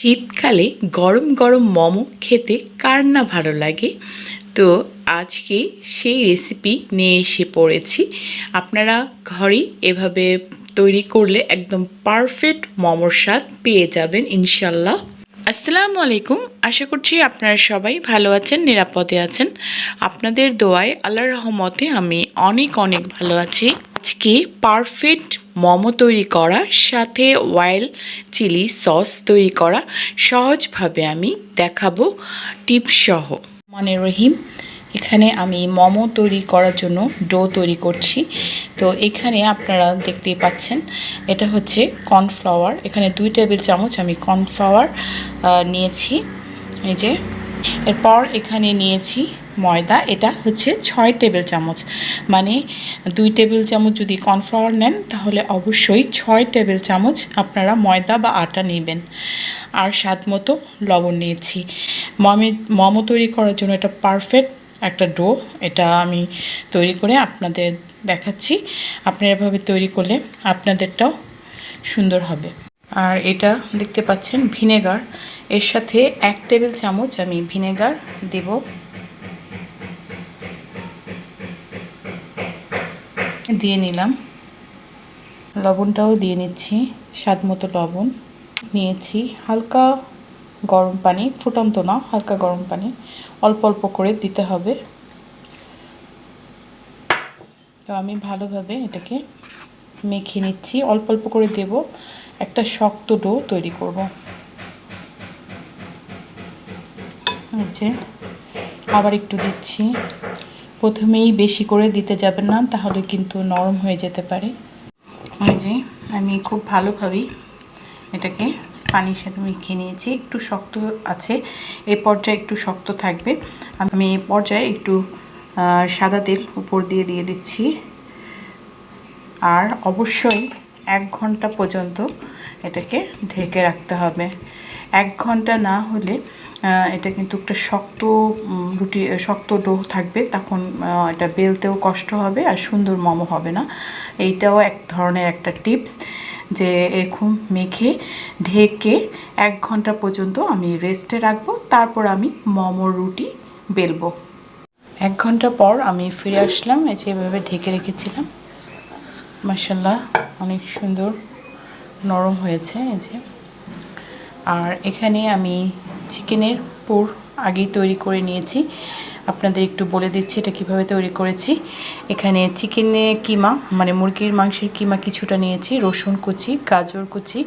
শীতকালে গরম গরম মোমো খেতে কার না ভালো লাগে? তো আজকে সেই রেসিপি নিয়ে এসে পড়েছি। আপনারা ঘরেই এভাবে তৈরি করলে একদম পারফেক্ট মোমোর স্বাদ পেয়ে যাবেন ইনশাল্লাহ আসসালামু আলাইকুম। আশা করছি আপনারা সবাই ভালো আছেন, নিরাপদে আছেন। আপনাদের দোয়ায় আল্লাহ রহমতে আমি অনেক অনেক ভালো আছি। আজকে পারফেক্ট মোমো তৈরি করা, সাথে ওয়াইল চিলি সস তৈরি করা, সহজভাবে আমি দেখাবো টিপস সহ মানে রহিম, এখানে আমি মোমো তৈরি করার জন্য ডো তৈরি করছি। তো এখানে আপনারা দেখতেই পাচ্ছেন, এটা হচ্ছে কর্নফ্লাওয়ার। এখানে দুই টেবিল চামচ আমি কর্নফ্লাওয়ার নিয়েছি। এই যে এরপর এখানে নিয়েছি ময়দা। এটা হচ্ছে ছয় টেবিল চামচ। মানে দুই টেবিল চামচ যদি কর্নফ্লাওয়ার নেন, তাহলে অবশ্যই ছয় টেবিল চামচ আপনারা ময়দা বা আটা নেবেন। আর স্বাদ মতো লবণ নিয়েছি। মমে, মোমো তৈরি করার জন্য এটা পারফেক্ট একটা ডো। এটা আমি তৈরি করে আপনাদের দেখাচ্ছি। আপনারা এভাবে তৈরি করলে আপনাদেরটাও সুন্দর হবে। আর এটা দেখতে পাচ্ছেন ভিনেগার। এর সাথে এক টেবিল চামচ আমি ভিনেগার দেব। দিয়ে নিলাম। লবণটাও দিয়ে নিচ্ছি, স্বাদ মতো লবণ। নিয়েছি হালকা গরম পানি, ফুটন্ত না, হালকা গরম পানি। অল্প অল্প করে দিতে হবে। তো আমি ভালোভাবে এটাকে মেখে নিচ্ছি। অল্প অল্প করে দেব। একটা শক্ত ডো তৈরি করব। যে, আবার একটু দিচ্ছি। প্রথমেই বেশি করে দিতে যাবেন না, তাহলে কিন্তু নরম হয়ে যেতে পারে। এই যে, আমি খুব ভালোভাবেই এটাকে পানির সাথে মেখে নিয়েছি। একটু শক্ত আছে এই পর্যায়ে একটু শক্ত থাকবে। আমি এই পর্যায়ে একটু সাদা তেল উপর দিয়ে দিয়ে দিচ্ছি। আর অবশ্যই এক ঘণ্টা পর্যন্ত এটাকে ঢেকে রাখতে হবে। এক ঘণ্টা না হলে এটা কিন্তু একটা শক্ত রুটি, শক্ত ডো থাকবে, তখন এটা বেলতেও কষ্ট হবে আর সুন্দর মোমো হবে না। এইটাও এক ধরনের একটা টিপস যে এরকম মেখে, ঢেকে এক ঘণ্টা পর্যন্ত আমি রেস্টে রাখব, তারপর আমি মোমোর রুটি বেলবো। এক ঘণ্টা পর আমি ফিরে আসলাম, এই যে এভাবে ঢেকে রেখেছিলাম। মাসাল্লাহ অনেক সুন্দর। নরম হয়েছে, এই যে। আর এখানে আমি চিকেনের পুর আগেই তৈরি করে নিয়েছি। আপনাদের একটু বলে দিচ্ছি এটা কীভাবে তৈরি করেছি। এখানে চিকেনে কিমা মানে মুরগির মাংসের কিমা কিছুটা নিয়েছি। রসুন কুচি, গাজর কুচি,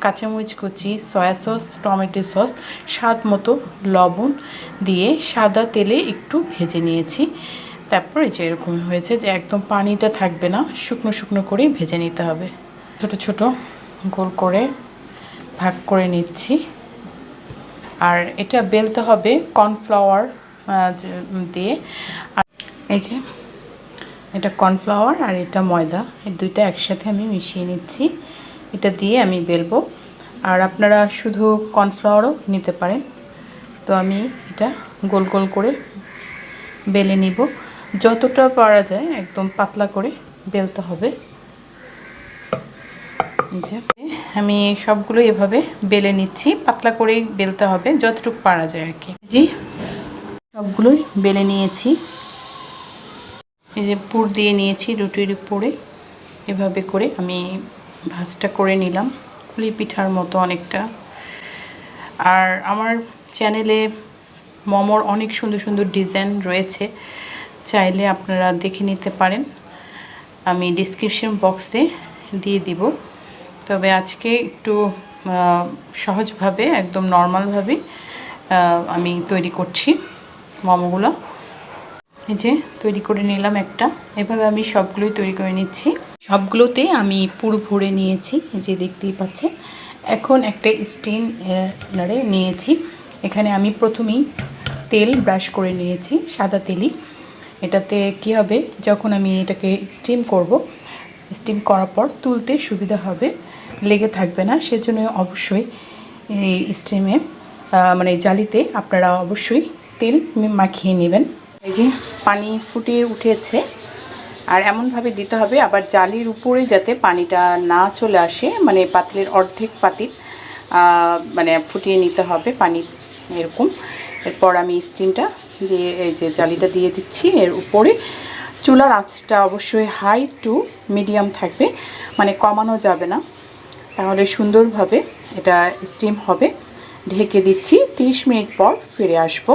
কাঁচামরিচ কুচি, সয়া সস, টমেটো সস, স্বাদ মতো লবণ দিয়ে সাদা তেলে একটু ভেজে নিয়েছি। তারপরে যে এরকম হয়েছে যে একদম পানিটা থাকবে না, শুকনো শুকনো করে ভেজে নিতে হবে। ছোট ছোট গোল করে ভাগ করে নিচ্ছি। আর এটা বেলতে হবে কর্নফ্লাওয়ার দিয়ে। আর এই যে, এটা কর্নফ্লাওয়ার আর এটা ময়দা, এই দুইটা একসাথে আমি মিশিয়ে নিচ্ছি। এটা দিয়ে আমি বেলবো। আর আপনারা শুধু কর্নফ্লাওয়ারও নিতে পারেন। তো আমি এটা গোল গোল করে বেলে নিব। যতটা পারা যায় একদম পাতলা করে বেলতে হবে। আমি সবগুলো এভাবে বেলে নিচ্ছি, পাতলা করেই বেলতে হবে, যতটুকু পারা যায় আর কি। জি, সবগুলোই বেলে নিয়েছি। এই যে পুর দিয়ে নিয়েছি, রুটির উপরে এভাবে করে আমি ভাজটা করে নিলাম, কুলি পিঠার মতো অনেকটা। আর আমার চ্যানেলে মোমোর অনেক সুন্দর সুন্দর ডিজাইন রয়েছে, চাইলে আপনারা দেখে নিতে পারেন। আমি ডিসক্রিপশন বক্সে দিয়ে দিব। তবে আজকে একটু সহজভাবে, একদম নর্মালভাবে আমি তৈরি করছি মোমোগুলো। এই যে, তৈরি করে নিলাম একটা। এভাবে আমি সবগুলোই তৈরি করে নিচ্ছি। সবগুলোতে আমি পুরো ভরে নিয়েছি যে দেখতেই পাচ্ছেন। এখন একটা স্টেনারে নিয়েছি। এখানে আমি প্রথমেই তেল ব্রাশ করে নিয়েছি, সাদা তেলই। এটাতে কী হবে, যখন আমি এটাকে স্টিম করব, স্টিম করার পর তুলতে সুবিধা হবে। লেগে থাকবে না সেজন্য অবশ্যই এই স্টিমে মানে জালিতে আপনারা অবশ্যই তেল মাখিয়ে নেবেন। এই যে পানি ফুটিয়ে উঠেছে, আর এমনভাবে দিতে হবে, আবার জালির উপরে যাতে পানিটা না চলে আসে মানে পাতিলের অর্ধেক পাতিল মানে ফুটিয়ে নিতে হবে পানি এরকম। এরপর আমি স্টিমটা দিয়ে, এই যে জালিটা দিয়ে দিচ্ছি, এর উপরে চুলার আঁচটা অবশ্যই হাই টু মিডিয়াম থাকবে মানে কমানো যাবে না। তাহলে সুন্দরভাবে এটা স্টিম হবে। ঢেকে দিচ্ছি 30 মিনিট পর ফিরে আসব।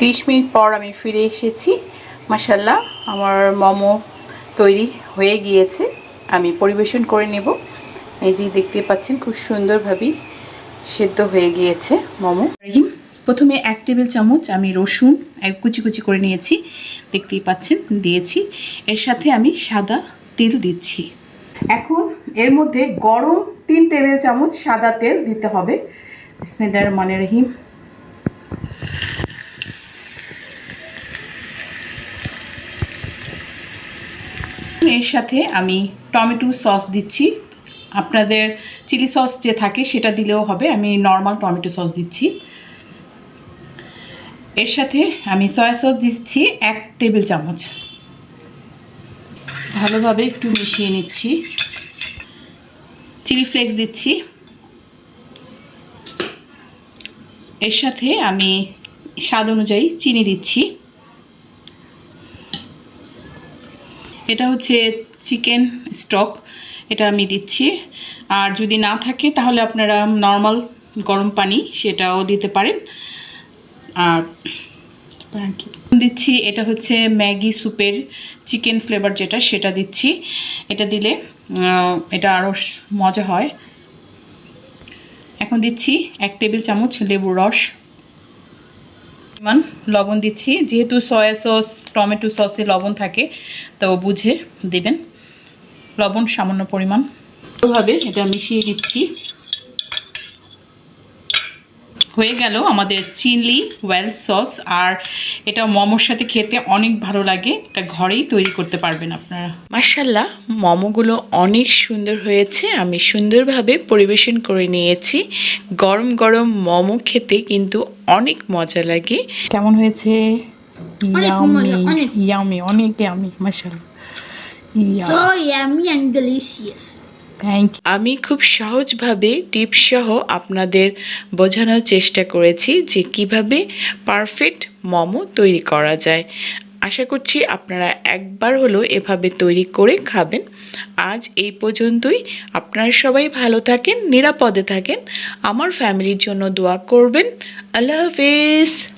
30 মিনিট পর আমি ফিরে এসেছি। মাসাল্লাহ আমার মোমো তৈরি হয়ে গিয়েছে। আমি পরিবেশন করে নেব। এই যে দেখতে পাচ্ছেন, খুব সুন্দরভাবেই সেদ্ধ হয়ে গিয়েছে মোমো। রহিম প্রথমে এক টেবিল চামচ আমি রসুন এক কুচি কুচি করে নিয়েছি। দেখতেই পাচ্ছেন, দিয়েছি। এর সাথে আমি সাদা তেল দিচ্ছি। এখন এর মধ্যে গরম তিন টেবিল চামচ সাদা তেল দিতে হবে। বিসমিল্লাহির রহমানির রহিম। এর সাথে আমি টমেটো সস দিচ্ছি। আপনাদের চিলি সস যে থাকে সেটা দিলেও হবে। আমি নর্মাল টমেটো সস দিচ্ছি। এর সাথে আমি সয়া সস দিচ্ছি এক টেবিল চামচ। ভালোভাবে একটু মিশিয়ে নিচ্ছি। চিলি ফ্লেক্স দিচ্ছি। এর সাথে আমি স্বাদ অনুযায়ী চিনি দিচ্ছি। এটা হচ্ছে চিকেন স্টক, এটা আমি দিচ্ছি। আর যদি না থাকে তাহলে আপনারা নর্মাল গরম পানি সেটাও দিতে পারেন। আর দিচ্ছি, এটা হচ্ছে ম্যাগি স্যুপের চিকেন ফ্লেভার যেটা, সেটা দিচ্ছি। এটা দিলে এটা আরও মজা হয়। এখন দিচ্ছি এক টেবিল চামচ লেবুর রস। পরিমাণ লবণ দিচ্ছি। যেহেতু সয়া সস, টমেটো সসে লবণ থাকে, তো বুঝে দেবেন। লবণ সামান্য পরিমাণ। ভাবে এটা মিশিয়ে দিচ্ছি হয়ে গেল। আমাদের চিলি ওয়েল সস আর এটা মোমোর সাথে খেতে অনেক ভালো লাগে। এটা ঘরেই তৈরি করতে পারবেন আপনারা। মার্শাল্লাহ মোমোগুলো অনেক সুন্দর হয়েছে। আমি সুন্দরভাবে পরিবেশন করে নিয়েছি। গরম গরম মোমো খেতে কিন্তু অনেক মজা লাগে। কেমন হয়েছে? ইয়ামি অনেক। ইয়ামি মার্শাল্লাহ ইয়া So yummy and ইউ আমি খুব সহজভাবে টিপস সহ আপনাদের বোঝানোর চেষ্টা করেছি যে কীভাবে পারফেক্ট মোমো তৈরি করা যায়। আশা করছি আপনারা একবার হলো এভাবে তৈরি করে খাবেন। আজ এই পর্যন্তই। আপনারা সবাই ভালো থাকেন, নিরাপদে থাকেন। আমার ফ্যামিলির জন্য দোয়া করবেন। আল্লাহ হাফেজ।